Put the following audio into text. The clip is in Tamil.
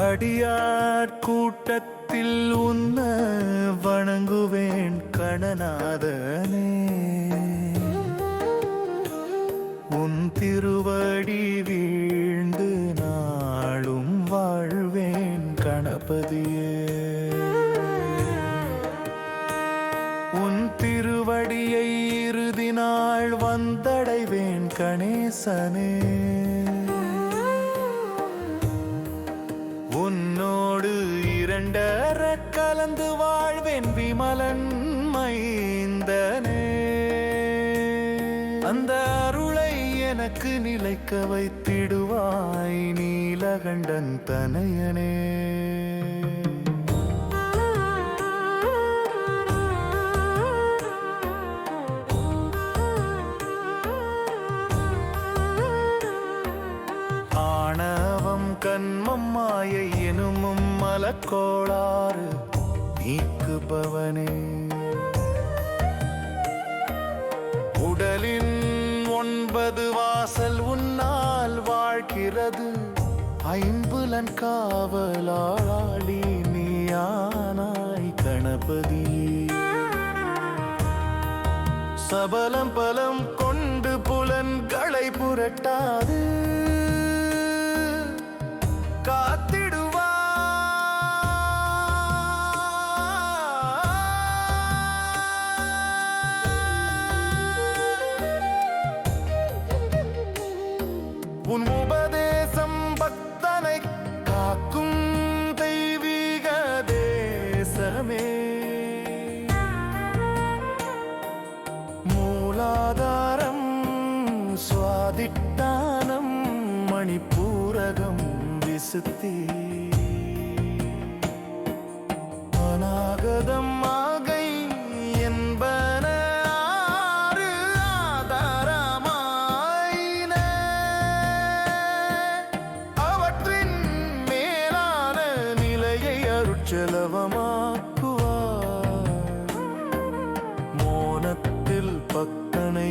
அடியார் கூட்டத்தில் உன்ன வணங்குவேன் கணநாதனே. உன் திருவடி வீழ்ந்து நாளும் வாழ்வேன் கணபதியே. உன் திருவடியை இறுதி நாள் வந்தடைவேன் கணேசனே. கலந்து வாழ்வேன் விமலன் மைந்தனே. அந்த அருளை எனக்கு நிலைக்க வைத்திடுவாய் நீலகண்டன் தனையனே. ஆணவம் கண்மம் மாயை எனுமும் மலக்கோளாறு நீக்குபவனே. உடலின் ஒன்பது வாசல் உன்னால் வாழ்கிறது. ஐம்புலன் காவலாளி நீயானாய் கணபதி. சபலம் பலம் கொண்டு புலன்களை புரட்டாது. உன் உபதேசம் பக்தனை காக்கும் தெய்வீக தேசமே. மூலாதாரம் சுவாதிட்டானம் மணிப்பூரகம் விசுத்தி. அநாகதம் செலவமாக்குவார் மோனத்தில் பக்கனை